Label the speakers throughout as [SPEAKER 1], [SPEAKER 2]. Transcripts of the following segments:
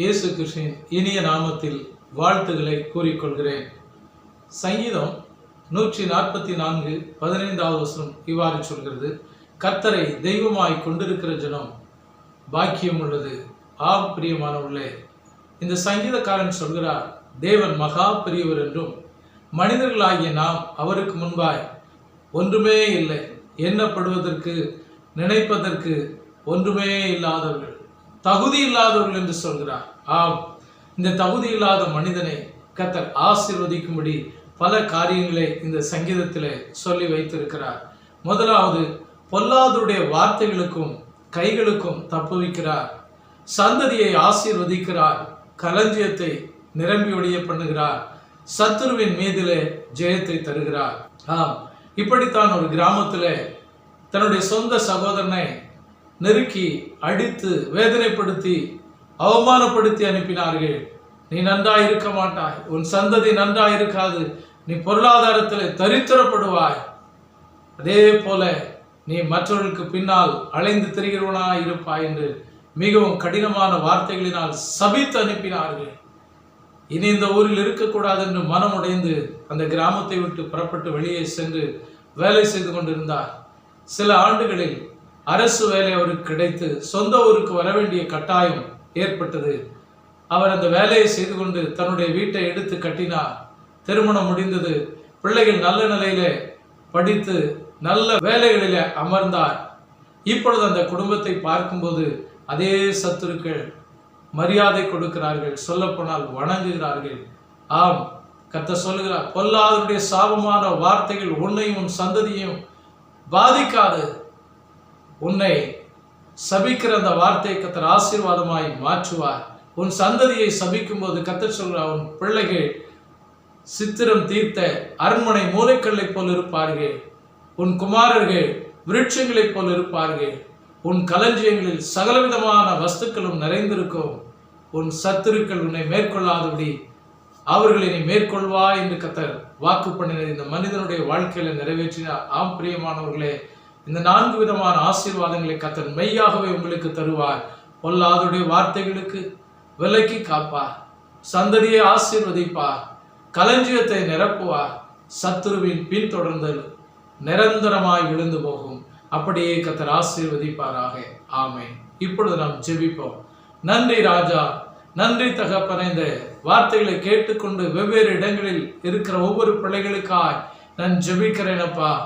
[SPEAKER 1] இயேசு கிருஷ்ணன் இனிய நாமத்தில் வாழ்த்துக்களை கூறிக்கொள்கிறேன். சங்கீதம் நூற்றி நாற்பத்தி நான்கு பதினைந்தாவது வருஷம் இவ்வாறு சொல்கிறது. கர்த்தரை தெய்வமாய் கொண்டிருக்கிற ஜனம் பாக்கியம் உள்ளது. ஆம் பிரியமானவர்களே இந்த சங்கீதக்காரன் சொல்கிறார் தேவன் மகா பெரியவர் என்றும் மனிதர்களாகிய நாம் அவருக்கு முன்பாய் ஒன்றுமே இல்லை. எண்ணப்படுவதற்கு நினைப்பதற்கு ஒன்றுமே இல்லாதவர்கள். தகுதி இல்லாதவர்கள் என்று சொல்கிறார். ஆம் இந்த தகுதி இல்லாத மனிதனை கத்தர் ஆசிர்வதிக்கும்படி பல காரியங்களை இந்த சங்கீதத்தில் சொல்லி வைத்திருக்கிறார். முதலாவது பொல்லாதருடைய வார்த்தைகளுக்கும் கைகளுக்கும் தப்புவிக்கிறார். சந்ததியை ஆசீர்வதிக்கிறார். களஞ்சியத்தை நிரம்பி ஒடிய பண்ணுகிறார். சத்துருவின் மீதிலே ஜெயத்தை தருகிறார். ஆம் இப்படித்தான் ஒரு கிராமத்தில் தன்னுடைய சொந்த சகோதரனை நெருக்கி அடித்து வேதனைப்படுத்தி அவமானப்படுத்தி அனுப்பினார்கள். நீ நன்றாய் இருக்க மாட்டாய். உன் சந்ததி நன்றாய் இருக்காது. நீ பொருளாதாரத்தில் தரித்திரப்படுவாய். அதே போல நீ மற்றவர்களுக்கு பின்னால் அலைந்து திரிகிறவனாய் இருப்பாய் என்று மிகவும் கடினமான வார்த்தைகளினால் சபித்து அனுப்பினார்கள். இனி இந்த ஊரில் இருக்கக்கூடாது என்று மனம் உடைந்து அந்த கிராமத்தை விட்டு புறப்பட்டு வெளியே சென்று வேலை செய்து கொண்டிருந்தார். சில ஆண்டுகளில் அரசு வேலை அவருக்கு கிடைத்து சொந்த ஊருக்கு வர வேண்டிய கட்டாயம் ஏற்பட்டது. அவர் அந்த வேலையை செய்து கொண்டு தன்னுடைய வீட்டை எடுத்து கட்டினார். திருமணம் முடிந்தது. பிள்ளைகள் நல்ல நிலையிலே படித்து நல்ல வேலைகளிலே அமர்ந்தார். இப்பொழுது அந்த குடும்பத்தை பார்க்கும்போது அதே சத்துருக்கள் மரியாதை கொடுக்கிறார்கள். சொல்லப்போனால் வணங்குகிறார்கள். ஆம் கத்த சொல்லுகிறார் பொல்லாதனுடைய சாபமான வார்த்தைகள் உன்னையும் உன் சந்ததியும் பாதிக்காது. உன்னை சபிக்கிற அந்த வார்த்தையை கத்தர் ஆசீர்வாதமாய் மாற்றுவார். உன் சந்ததியை சபிக்கும் போது கத்தர் சொல்கிறார் உன் பிள்ளைகள் சித்திரம் தீர்த்த அரண்மனை மூளைக்கல்லை போல் இருப்பார்கள். உன் குமாரர்கள் விருட்சங்களைப் போல் இருப்பார்கள். உன் களஞ்சியங்களில் சகலவிதமான வஸ்துக்களும் நிறைந்திருக்கும். உன் சத்துருக்கள் உன்னை மேற்கொள்ளாதபடி அவர்களை நீ மேற்கொள்வா என்று கத்தர் வாக்கு பண்ணினர் இந்த மனிதனுடைய வாழ்க்கையில நிறைவேற்றினார். ஆம் பிரியமானவர்களே இந்த நான்கு விதமான ஆசீர்வாதங்களை கத்தர் மெய்யாகவே உங்களுக்கு தருவார். பொல்லாதுடைய வார்த்தைகளுக்கு விலக்கி காப்பார். சந்ததியை ஆசீர்வதிப்பார். களஞ்சியத்தை நிரப்புவார். சத்துருவின் பின்தொடர்ந்தல் நிரந்தரமாய் விழுந்து போகும். அப்படியே கத்தர் ஆசீர்வதிப்பாராக. ஆமை இப்பொழுது நாம் ஜெபிப்போம். நன்றி ராஜா. நன்றி தகப்பன. இந்த வார்த்தைகளை கேட்டுக்கொண்டு வெவ்வேறு இடங்களில் இருக்கிற ஒவ்வொரு பிள்ளைகளுக்காய் நான் ஜெபிக்கிறேனப்பா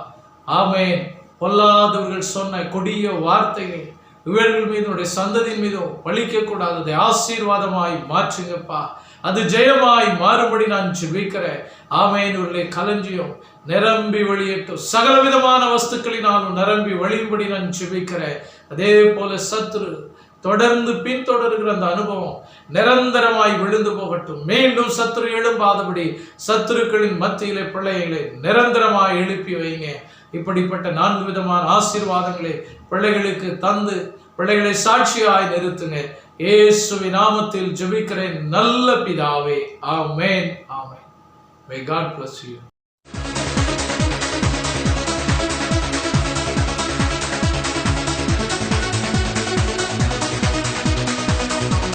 [SPEAKER 1] ஆமேன். பொல்லாதவர்கள் சொன்ன கொடிய வார்த்தைகள் இவர்கள் மீதுடைய சந்ததியின் மீதும் பழிக்கக்கூடாது அதை ஆசீர்வாதமாய் மாற்றுங்கப்பா. அது ஜெயமாய் மாறுபடி நான் ஜெபிக்கிறேன். ஆமையினுள்ளே கலஞ்சியும் நிரம்பி வெளியேட்டும் சகல விதமான வஸ்துக்களினாலும் நிரம்பி வழியும்படி நான் ஜெபிக்கிறேன். அதே போல சத்ரு தொடர்ந்து பின்தொடர்கிற அந்த அனுபவம் நிரந்தரமாய் விழுந்து போகட்டும். மீண்டும் சத்ரு எழும்பாதபடி சத்துருக்களின் மத்தியிலே பிள்ளைகளை நிரந்தரமாய் எழுப்பி வைங்க. இப்படிப்பட்ட நான்கு விதமான ஆசீர்வாதங்களை பிள்ளைகளுக்கு தந்து பிள்ளைகளை சாட்சியாய் நிறுத்துங்க. ஏசுவி நாமத்தில் ஜெபிக்கிறேன். நல்ல பிதாவே. ஆமேன். ஆமேன். May God bless you